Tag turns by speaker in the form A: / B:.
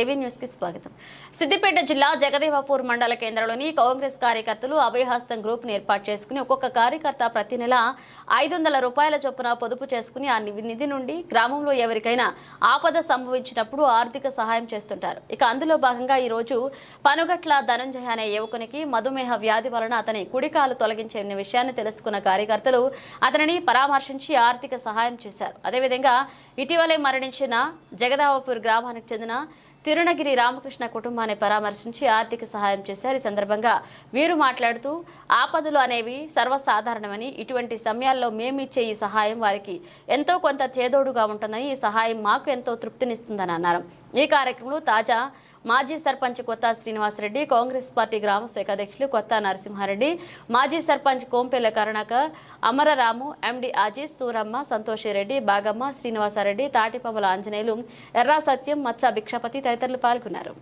A: ఏవీ న్యూస్కి స్వాగతం. సిద్దిపేట జిల్లా జగదేవపూర్ మండల కేంద్రంలోని కాంగ్రెస్ కార్యకర్తలు అభయహస్తం గ్రూప్ను ఏర్పాటు చేసుకుని ఒక్కొక్క కార్యకర్త ప్రతి నెల ఐదు వందల రూపాయల చొప్పున పొదుపు చేసుకుని ఆ నిధి నుండి గ్రామంలో ఎవరికైనా ఆపద సంభవించినప్పుడు ఆర్థిక సహాయం చేస్తుంటారు. ఇక అందులో భాగంగా ఈ రోజు పనుగట్ల ధనంజయ అనే యువకునికి మధుమేహ వ్యాధి వలన అతని కుడికాలు తొలగించే విషయాన్ని తెలుసుకున్న కార్యకర్తలు అతనిని పరామర్శించి ఆర్థిక సహాయం చేశారు. అదేవిధంగా ఇటీవలే మరణించిన జగదావపూర్ గ్రామానికి చెందిన తిరుణగిరి రామకృష్ణ కుటుంబాన్ని పరామర్శించి ఆర్థిక సహాయం చేశారు. ఈ సందర్భంగా వీరు మాట్లాడుతూ ఆపదలు అనేవి సర్వసాధారణమని ఇటువంటి సమయాల్లో మేమిచ్చే ఈ సహాయం వారికి ఎంతో కొంత చేదోడుగా ఉంటుందని ఈ సహాయం మాకు ఎంతో తృప్తినిస్తుందని అన్నారు. ఈ కార్యక్రమంలో తాజా మాజీ సర్పంచ్ కొత్త శ్రీనివాసరెడ్డి కాంగ్రెస్ పార్టీ గ్రామశాఖ అధ్యక్షులు కొత్త నరసింహారెడ్డి మాజీ సర్పంచ్ కోంపెల్ల కరుణాకర్ అమరరాము ఎండి అజీజ్ సూరమ్మ సంతోషిరెడ్డి బాగమ్మ శ్రీనివాసారెడ్డి తాటిపమ్మల ఆంజనేయులు ఎర్రా సత్యం మచ్చ భిక్షపతి తదితరులు పాల్గొన్నారు.